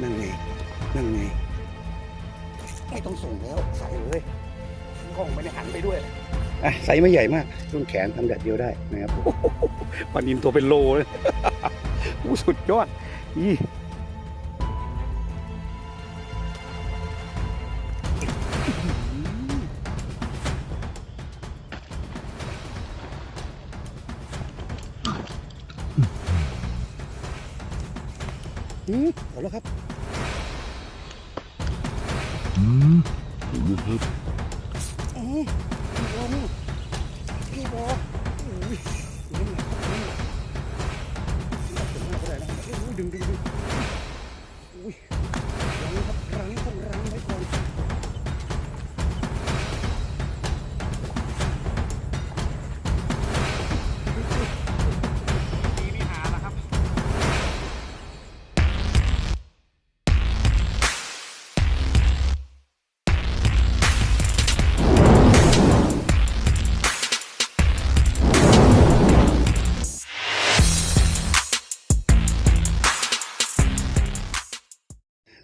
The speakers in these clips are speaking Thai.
นั่นไง นั่นไง ไม่ต้องส่งแล้ว ใส่เลยกล้องไม่ได้หันไปด้วย อะไซส์ไม่ใหญ่มากต้นแขนทำแดดเดียวได้นะครับโอ้โหปลานินตัวเป็นโลเลย อู้สุดยอดนี่อื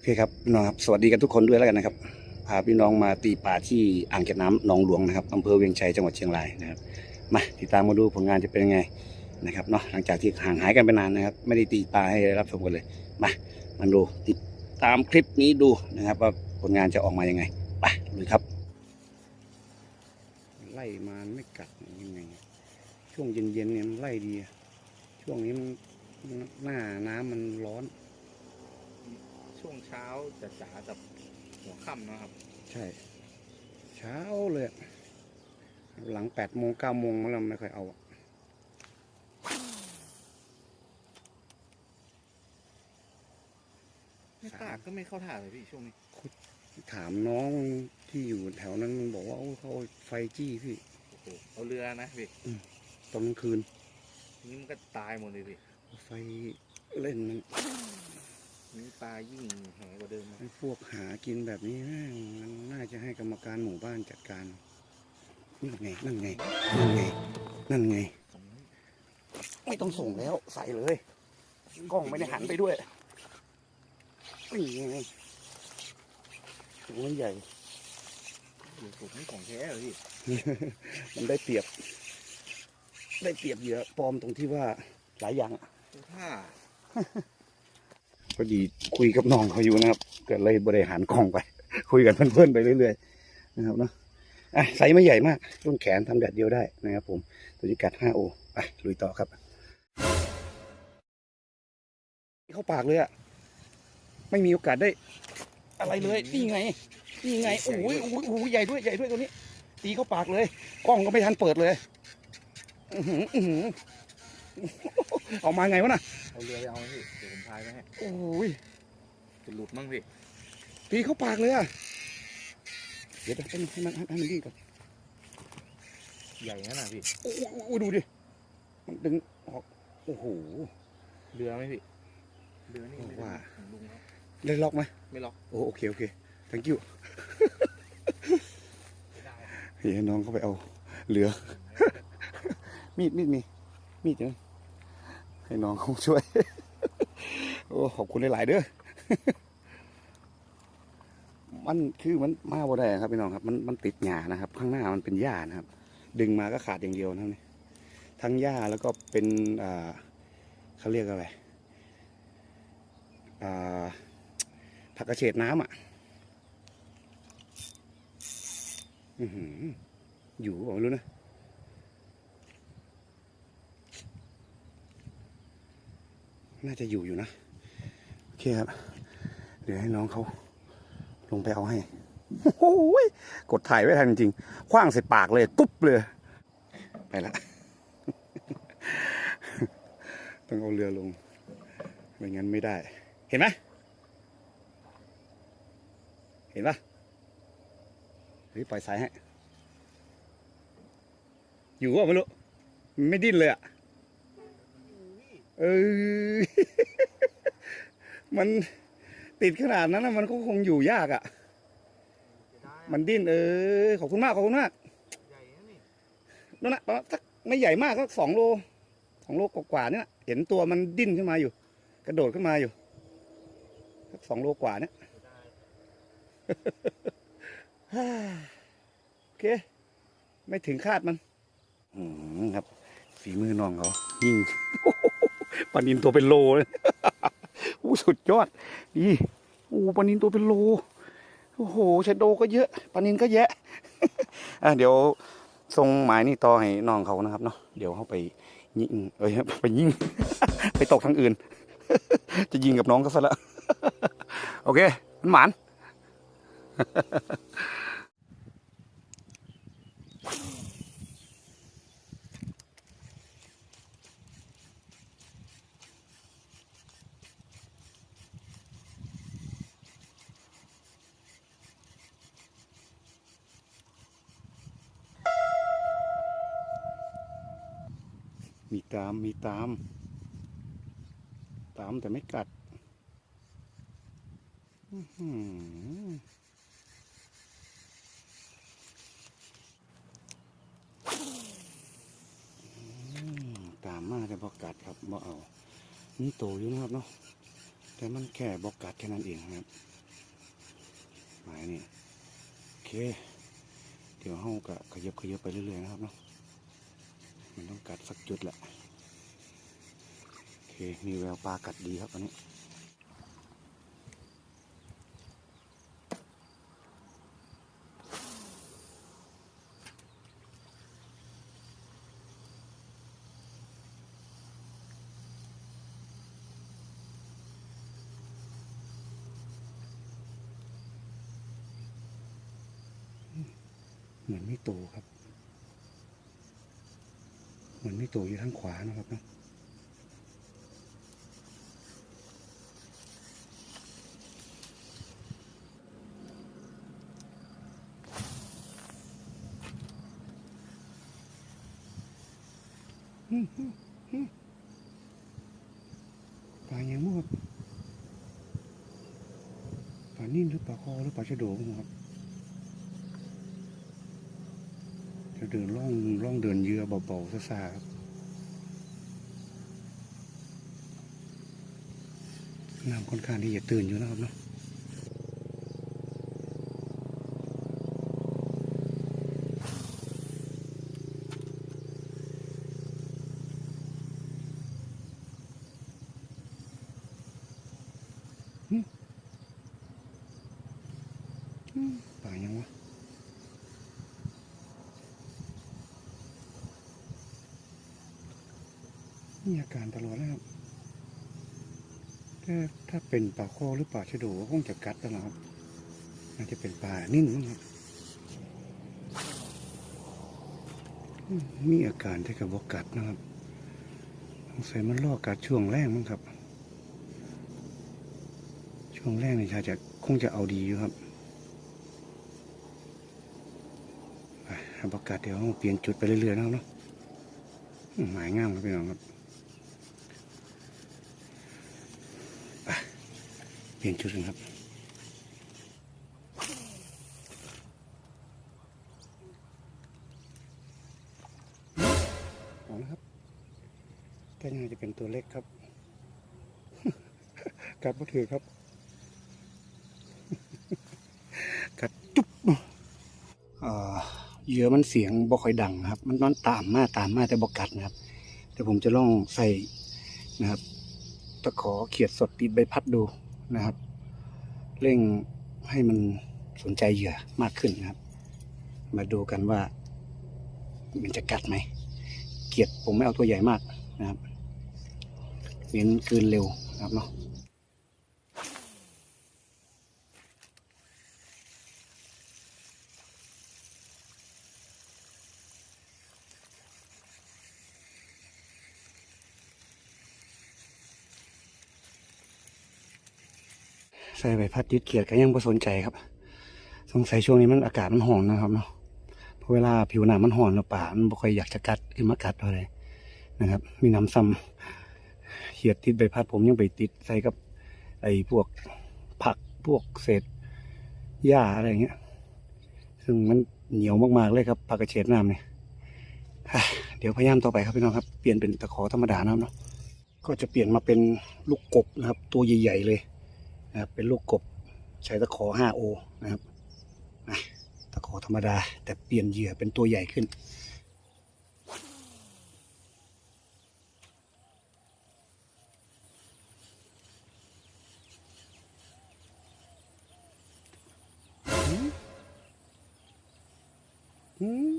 คครับพี่น้องครับสวัสดีกันทุกคนด้วยแล้วกันนะครับพาพี่น้องมาตีปลาที่อ่างเก็บน้ำหนองหลวงนะครับอำเภอเวียงชัยจังหวัดเชียงรายนะครับมาติดตามมาดูผลงานจะเป็นยังไงนะครับเนาะหลังจากที่ห่างหายกันไปนานนะครับ ไม่ได้ตีปลาให้ได้รับชมกันเลยมามาดูติดตามคลิปนี้ดูนะครับ ว่าผลงานจะออกมายังไงไปเลยครับ ไล่มาไม่กัดยังไงช่วงเย็นๆเนี่ยมันไล่ดี ช่วงนี้มันหน้าน้ำมันร้อน ช่วงเช้าจะจ๋ากับหัวค่ำนะครับ ใช่ เช้าเลยอะหลังแปดโมงเก้าโมงเราไม่ค่อยเอาอะไม่ตากก็ไม่เข้าท่าเลยพี่ช่วงนี้ ถามน้องที่อยู่แถวนั้นมันบอกว่าโอ้เขาเอาไฟจี้พี่โอ้โหเอาเรือนะพี่ตอนกลางคืน นี่มันก็ตายหมดเลยพี่เอาไฟเล่นมัน นี่ปลายิ่งแหงกว่าเดิมนะไอ้พวกหากินแบบนี้แม่งมันน่าจะให้กรรมการหมู่บ้านจัดการนั่นไงนั่นไงนั่นไงนั่นไงสองไม่ต้องส่งแล้วใส่เลย กล้องไม่ได้หันไปด้วยนี่ไงถุงมันใหญ่ เดี๋ยวผมนี่ของแท้เลยพี่มันได้เปรียบ ได้เปรียบเหยื่อปลอมตรงที่ว่าหลายอย่างอะเข้าท่า พอดีคุยกับน้องเขาอยู่นะครับก็เลยบริหารกล้องไป คุยกันเพื่อนๆไปเรื่อยๆนะครับเนาะอะไซส์ไม่ใหญ่มากต้นแขนทำแดดเดียวได้นะครับ ผมตัวนี้กัด 5 โอไปลุยต่อครับ เข้าปากเลยอะไม่มีโอกาสได้ อะไรเลยนี่ไงนี่ไงโอ้ยโอ้ยโอ้ยใหญ่ด้วยใหญ่ด้วยตัวนี้ ตีเข้าปากเลย กล้องก็ไม่ทันเปิดเลยอือหืออือหือเอามาไงวะน่ะเอาเรือไปเอาพี่ พายไปให้โอ้ยจะหลุดมั้งพี่ตีเข้าปากเลยอะเดี๋ยวให้มันให้มันให้มันดิ้นก่อนใหญ่นั่นน่ะพี่โอ้โหโอ้โหดูดิมันดึงออกโอ้โหเรือไหมพี่เรือนี่ไม่ได้ว่าของลุงครับได้ล็อกไหมไม่ล็อกโอ้โอเคโอเค thank you ไม่ได้เฮ้ยน้องเขาไปเอาเหลือ มีดมีดมีมีดเดี๋ยวให้น้องเขาช่วย โอ้ขอบคุณหลาย ๆ เด้อมันคือมันมาบ่ได้ครับพี่น้องครับ มันมันติดหญ้านะครับ ข้างหน้ามันเป็นหญ้านะครับ ดึงมาก็ขาดอย่างเดียวนะครับนี่ทั้งหญ้าแล้วก็เป็นอ่าเขาเรียกอะไรอ่าผักกระเฉดน้ำอะอยู่เปล่าไม่รู้นะน่าจะอยู่อยู่นะ เคครับ เดี๋ยวให้น้องเขาลงไปเอาให้โอ้ยกดถ่ายไว้ทันจริงๆคว้างใส่ปากเลย ตุ๊บเลย ไปละ ต้องเอาเรือลง ไม่งั้นไม่ได้ เห็นไหมเห็นปะเฮ้ยปล่อยสายให้ อยู่ว่าไม่รู้ ไม่ดิ้นเลยอะ เออ มันติดขนาดนั้นนะมันก็คงอยู่ยากอะ่ะ มันดิ้นเออขอบคุณมากขอบคุณมากใหญ่นะนี่นั่นนะประมาณสักไม่ใหญ่มากก็สองโลสองโลกว่าๆเนี่ยนะเห็นตัวมันดิ้นขึ้นมาอยู่ กระโดดขึ้นมาอยู่สักสองโลกว่าเนี่ยได้โอเค ไม่ถึงคาดมัน อืมครับ ฝีมือน้องเขายิ่งปลานินตัวเป็นโลเลย อู้สุดยอดดีอู้ปลานินตัวเป็นโลโอ้โหชะโดก็เยอะปลานินก็แยะอะเดี๋ยวส่งหมายนี่ต่อให้น้องเขานะครับเนาะเดี๋ยวเขาไปยิงเอ้ยไปยิง ไปตกทางอื่น จะยิงกับน้องก็ซะละโอเคมันหมาน มีตามมีตาม ตามแต่ไม่กัดตามมาแต่บอกกัดครับบ่เอา นี่โตอยู่นะครับเนาะแต่มันแค่บอกกัดแค่นั้นเองครับหมายนี่โอเค เดี๋ยวเฮาก็ขยับขยับไปเรื่อยๆนะครับเนาะ มันต้องกัดสักจุดแหละโอเคมีแววปลากัดดีครับอันนี้ เหมือนไม่โตครับ เหมือนไม่โตอยู่ทางขวานะครับเนาะปลาอย่างมั้งครับปลานิ่มหรือปลาคอหรือปลาชะโดงครับจะเดินล่องล่องเดินเรือเบาๆซ่าๆครับ น้ำค่อนข้างที่จะตื่นอยู่นะครับเนาะหึหึป่ายังวะมีอาการตลอดนะครับ ถ้าถ้าเป็นปลาคอหรือปลาชะโดก็คงจะกัดแล้วนะครับ น่าจะเป็นปลานิ่มมั้งครับมีอาการที่กับวกัดนะครับสงสัยมันล่อกัดช่วงแรกมั้งครับ ช่วงแรกนี่ชาจะคงจะเอาดีอยู่ครับไปหากาศเดี๋ยวเปลี่ยนจุดไปเรื่อยๆนะครับเนาะหมายง่ามครับพี่น้องครับ เปลี่ยนชุดกันครับ เอาละครับก็ยังจะเป็นตัวเล็กครับ กัดบ่ถือครับ กัดจุ๊บอ่าเหยื่อมันเสียงบ่ค่อยดังครับ มันนอนตามมาตามมาแต่บ่กัดนะครับ แต่ผมจะลองใส่นะครับ ตะขอเขียดสดติดใบพัดดู นะครับ เร่งให้มันสนใจเหยื่อมากขึ้นนะครับ มาดูกันว่า มันจะกัดไหม เกียดผมไม่เอาตัวใหญ่มากนะครับเน้นคืนเร็วนะครับเนาะ ใส่ใบพัดยึดเขียดก็ยังไม่สนใจครับ สงสัยช่วงนี้มันอากาศมันห่อนนะครับเนาะเพราะเวลาผิวหนังมันห่อนแล้วป่ามันบ่ค่อยอยากจะกัดขึ้นมากัดอะไรนะครับ มีน้ำซ้ำเขียดติดใบพัดผมยังไปติดใส่กับ ไอ้พวกผักพวกเศษหญ้าอะไรเงี้ย ซึ่งมันเหนียวมากๆเลยครับผักกระเฉดน้ำเนี่ยเดี๋ยวพยายามต่อไปครับพี่น้องครับ เปลี่ยนเป็นตะขอธรรมดานะครับเนาะ ก็จะเปลี่ยนมาเป็นลูกกบนะครับ ตัวใหญ่ ๆ เลย นะครับเป็นลูกกบใช้ตะขอ 5O นะครับนะตะขอธรรมดา แต่เปลี่ยนเหยื่อเป็นตัวใหญ่ขึ้นหืมหืม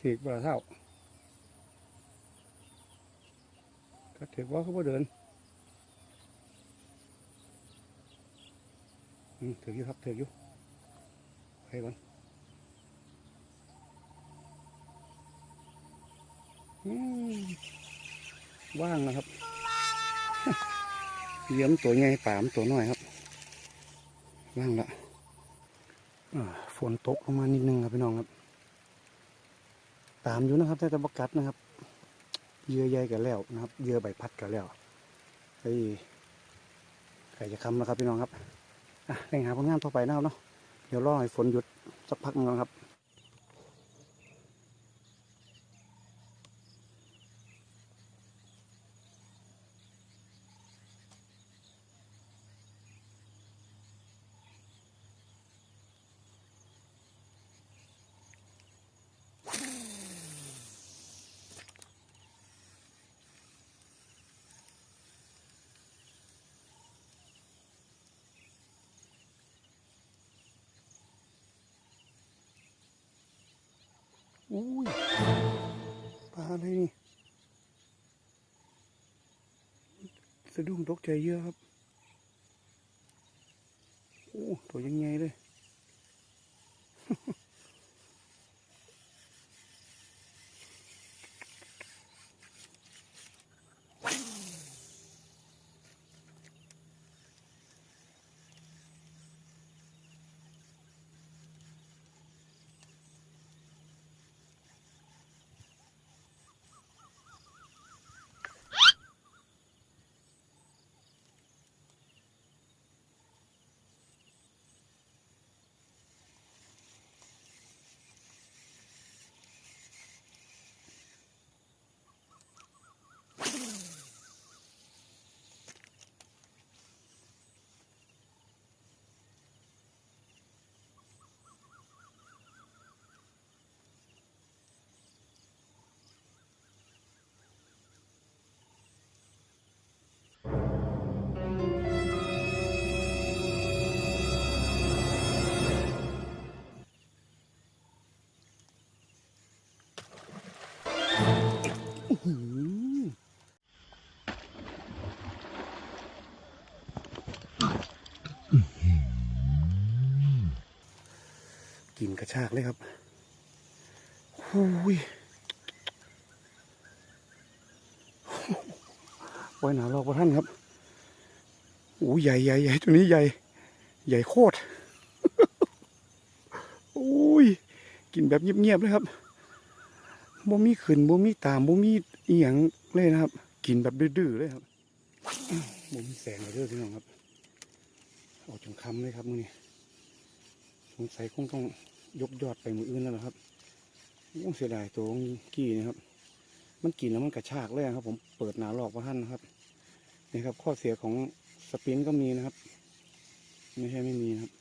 ถีบปลาเท่าก็ ถืออยู่ครับถืออยู่ไปก่อนว่างนะครับเยี่ยมตัวใหญ่ปามตัวน้อยครับว่างละฝนตกลงมานิดนึงครับพี่น้องครับตามอยู่นะครับแต่ตะบกัดนะครับเยื่อใหญ่กันแล้วนะครับเยื่อใบพัดกันแล้วไอ้ไก่จะคำแล้วครับพี่น้องครับ อ่งหาผลงานต่อไปนะครับเนาะเดี๋ยวรอให้ฝนหยุดสักพักนึงนะครับ อุ้ยปลาอะไรนี่ สะดุ้งตกใจเยอะครับ โอ้ ตัวยังไงเลย ระชากเลยครับหูยไว้หนาลอกประท่านครับโอ้ยใหญ่ใหญ่ใหญ่ตัวนี้ใหญ่ ใหญ่โคตรโอ้ย กินแบบเงียบๆเลยครับบ่มีขึ้นบ่มีตามบ่มีอีหยังเลยนะครับ กินแบบดื้อๆเลยครับบ่มีแสงเลยเด้อพี่น้องครับ ออกจนคำเลยครับมื้อนี้สงสัยคงต้อง ยกยอดไปมืออื่นแล้วล่ะครับยังเสียดายตัวกี้นะครับ มันกินแล้วมันกระชากเลยครับ ผมเปิดหนาหลอกพระท่านนะครับนี่ครับ ข้อเสียของสปินก็มีนะครับ ไม่ใช่ไม่มีนะครับ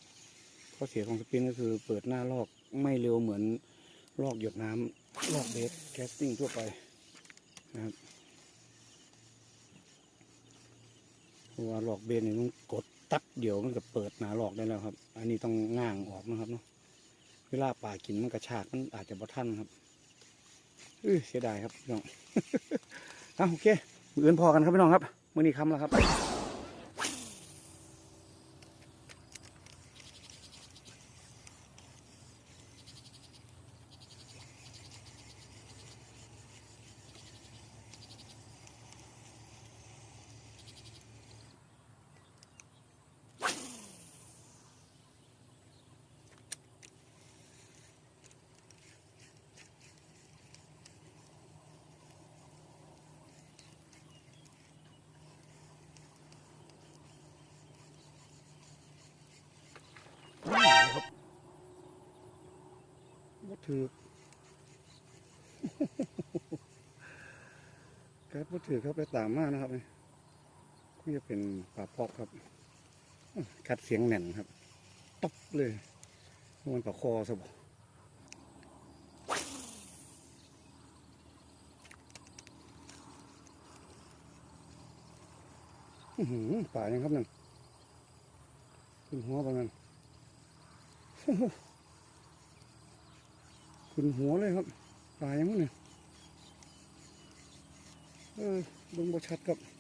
ข้อเสียของสปินก็คือ เปิดหน้าลอกไม่เร็วเหมือนลอกหยดน้ำลอกเบสแคสติ้งทั่วไปนะครับว่าลอกเบสเนี่ยต้องกดตับเดี๋ยวมันก็เปิดหนาหลอกได้แล้วครับ อันนี้ต้องง่างออกนะครับเนาะ เวลาป่ากินมันกระชากมันอาจจะบ่ทันครับเออเสียดายครับพี่น้องอะโอเคมืออื่นพอกันครับพี่น้องครับมื่อนี้คำแล้วครับ ครับบ่ถือครับไปตามมานะครับนี่จะเป็นปลาพอกครับคัดเสียงแน่นครับตบเลยมันปลาคอซะบ่อื้อหือป่ายังครับนั่นขึ้นหัวประมาณโอ้โหขึ้นหัวเลยครับป่ายังมั้งเนี่ย เออเบิ่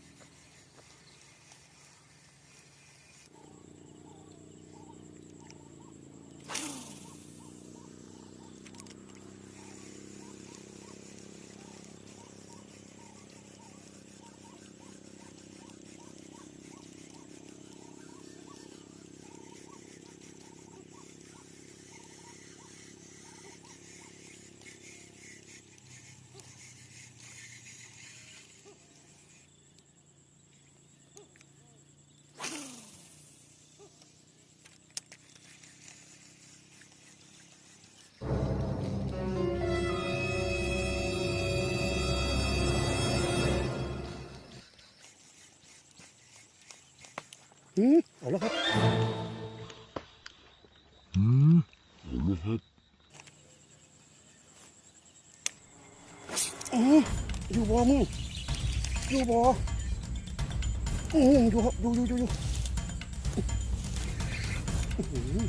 เอาแล้วครับอืมเอาละครับอืออยู่บ่มึงอยู่บ่อืออยู่ครับอยู่อยู่อยู่อยู่อื้อหือ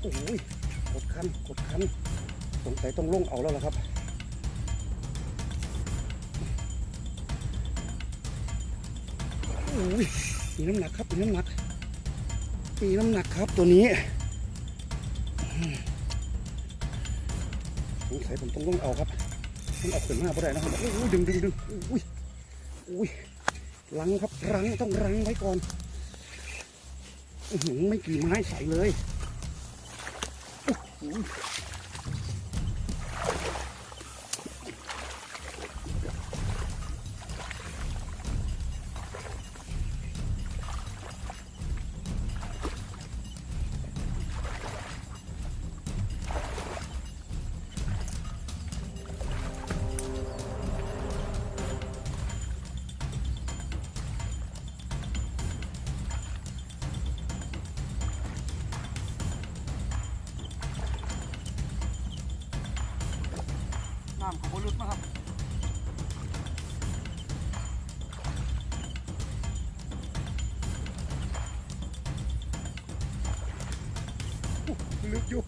โอ้ยกดคันกดคันสงสัยต้องลงเอาแล้วล่ะครับโอ้ยมีน้ำหนักครับมีน้ำหนัก มีน้ำหนักครับตัวนี้อืมสงสัยผมต้องต้องเอาครับต้ออกเป็นหน้าพอได้นะครับอุ้ยดึงดึงดึงอุ้ยอุ้ยรังครับรังต้องรังไว้ก่อนไม่กี่ไม้ใส่เลยโอ้โห ลึกอยู่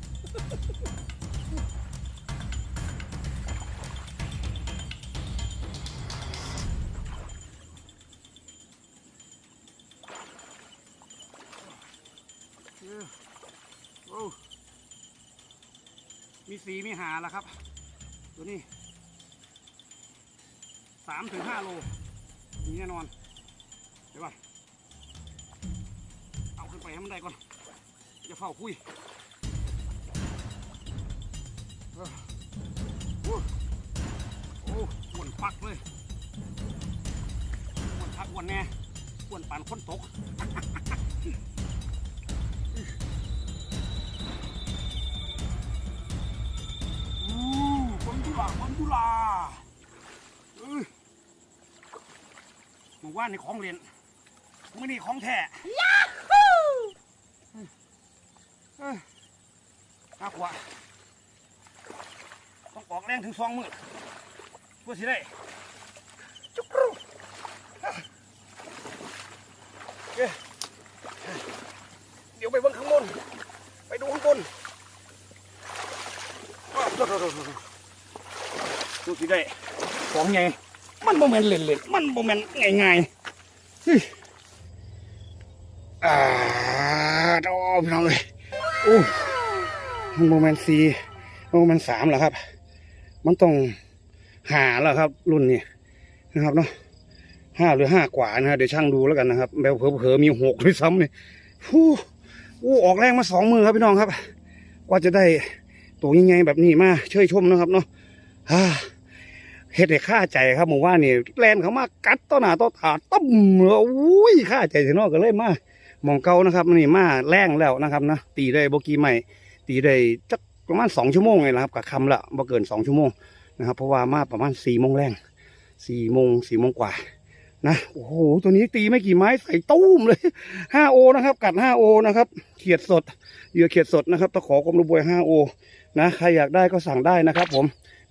โอ้มีสีมีหาแล้วครับ ตัวนี้สามถึงห้าโลมีแน่นอน เดี๋ยวก่อนเอาขึ้นไปให้มันได้ก่อนอย่าเฝ้าคุย อ้วนปักเลยอ้วนพักอ้วนแน่อ้วนปานคนตกอู้คนกุหลาบคนกุหลาบเอ้ยมึงว่าในของเรียนมึงนี่ของแท้ยาฮูเอ้ยน่ากลัวต้องออกแรงถึงสองมือ เพื่อสิได้จุกรูเอ้ยเดี๋ยวไปเบิ่งข้างบน ไปดูข้างบนว้าวโทษโทษโทษโทษดูสิได้ของไงมันโมเมนเล่นเล่นๆมันโมเมนง่ายง่ายๆเฮ้ยอ่าโอ้พี่น้องเลยโอ้มันโมเมนต์สี่โมเมนต์สามแล้วครับ มันต้อง หาแล้วครับ รุ่นนี้นะครับเนาะห้าหรือห้ากว่านะฮะเดี๋ยวช่างดูแล้วกันนะครับแบบเผลอๆมีหกด้วยซ้ำเลยฟู้อู้ออกแรงมาสองมือครับพี่น้องครับ กว่าจะได้ตัวยังไงแบบนี้มาเชยชมนะครับเนาะเฮ็ดให้ข้าใจครับหมู่ว่านี่แลนเขามากัดต่อหน้าต่อตาต้มอุ้ยข้าใจเสียเนอกก็เลยมามองเก่านะครับนี่มาแรงแล้วนะครับนะตีได้โบกี้ใหม่ ตีได้จักประมาณสองชั่วโมงเลยนะครับกับคำละบ่เกินสองชั่วโมง นะครับ เพราะว่ามาประมาณสี่โมงแรงสี่โมงสี่โมงกว่านะโอ้โหตัวนี้ตีไม่กี่ไม้ใส่ตุ้มเลย5โอนะครับ กัด5โอนะครับเขียดสดเหยื่อเขียดสดนะครับตะขอกลมรูบวย5โอนะใครอยากได้ก็สั่งได้นะครับ ผม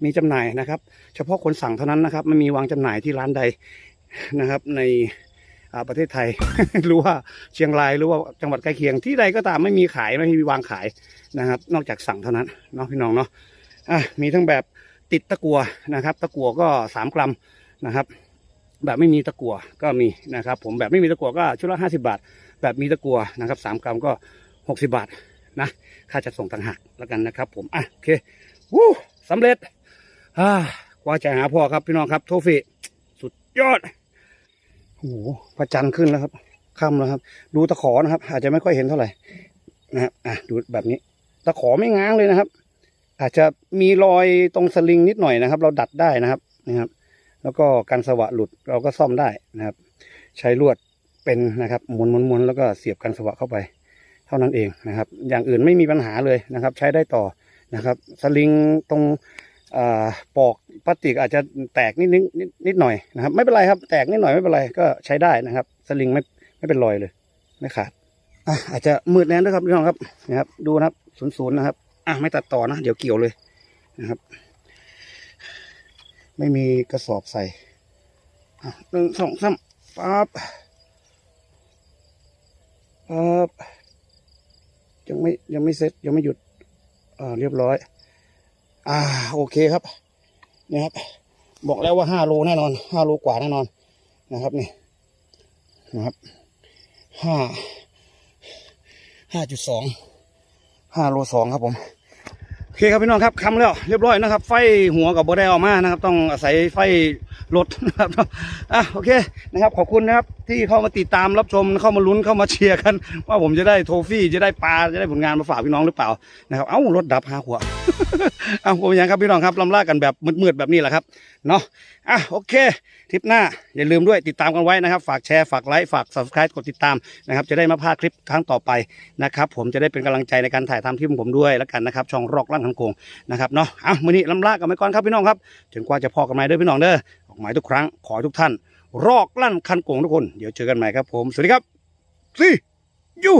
มีจำหน่ายนะครับ เฉพาะคนสั่งเท่านั้นนะครับไม่มีวางจำหน่ายที่ร้านใดนะครับ ในอ่าประเทศไทย หรือว่าเชียงรายหรือว่าจังหวัดใกล้เคียงที่ใดก็ตามไม่มีขายไม่มีวางขายนะครับ นอกจากสั่งเท่านั้นเนาะพี่น้องเนาะอะมีทั้งแบบ ติดตะกัวนะครับ ตะกัวก็สามกรัมนะครับ แบบไม่มีตะกัวก็มีนะครับ ผมแบบไม่มีตะกัวก็ชุดละห้าสิบาท แบบมีตะกัวนะครับสามกรัมก็หกสิบาทนะค่าจัดส่งต่างหากแล้วกันนะครับ ผมอะโอเควู้สำเร็จอ่ากว่าจะหาพ่อครับพี่น้องครับ โทฟี่สุดยอดโอ้โหพระจันทร์ขึ้นแล้วครับค่ำแล้วครับ ดูตะขอนะครับ อาจจะไม่ค่อยเห็นเท่าไหร่นะครับอะดูแบบนี้ ตะขอไม่ง้างเลยนะครับ อาจจะมีรอยตรงสลิงนิดหน่อยนะครับ เราดัดได้นะครับนะครับ แล้วก็การสวะหลุดเราก็ซ่อมได้นะครับ ใช้ลวดเป็นนะครับหมุนหมุนหมุนแล้วก็เสียบกันสวะเข้าไป เท่านั้นเองนะครับ อย่างอื่นไม่มีปัญหาเลยนะครับ ใช้ได้ต่อนะครับ สลิงตรงอาปอกพลาสติกอาจจะแตกนิดนิดนิดหน่อยนะครับ ไม่เป็นไรครับ แตกนิดหน่อยไม่เป็นไรก็ใช้ได้นะครับ สลิงไม่ไม่เป็นรอยเลย ไม่ขาดอาจจะมืดแน่ด้วยครับพี่น้องครับนะครับ ดูนะครับศูนย์ศูนย์นะครับ อะไม่ตัดต่อนะ เดี๋ยวเกี่ยวเลยนะครับ ไม่มีกระสอบใส่อะหนึ่งสองสามปั๊บปั๊บยังไม่ยังไม่เสร็จยังไม่หยุดอ่าเรียบร้อย อ่า โอเคครับนี่ครับ บอกแล้วว่าห้าโลแน่นอนห้าโลกว่าแน่นอนนะครับนี่นะครับห้าห้าจุดสอง ห้าโลสองครับผมโอเคครับพี่น้องครับคำแล้วเรียบร้อยนะครับ ไฟหัวกับโบได้ออกมานะครับ ต้องอาศัยไฟรถนะครับอะโอเคนะครับ ขอบคุณนะครับ ที่เข้ามาติดตามรับชมเข้ามาลุ้นเข้ามาเชียร์กัน ว่าผมจะได้โทฟี่จะได้ปลาจะได้ผลงานมาฝากพี่น้องหรือเปล่านะครับเอ้ารถดับหาหัวเอาผมยังครับพี่น้องครับลำลากันแบบมืดๆแบบนี้แหละครับเนาะอะโอเค ทริปหน้าอย่าลืมด้วยติดตามกันไว้นะครับ ฝากแชร์ฝากไลค์ฝาก subscribe กดติดตามนะครับจะได้มาพลาดคลิปครั้งต่อไปนะครับผมจะได้เป็นกำลังใจในการถ่ายทำคลิปผมด้วยแล้วกันนะครับช่องรอกลั่นคันโกงนะครับเนาะอะมื้อนี้ลำลากันไปก่อนครับพี่น้องครับจนกว่าจะพอกันใหม่เด้อพี่น้องเด้อออกหมายทุกครั้งขอทุกท่าน รอกลั่นคันโกงทุกคนเดี๋ยวเจอกันใหม่ครับผมสวัสดีครับซียู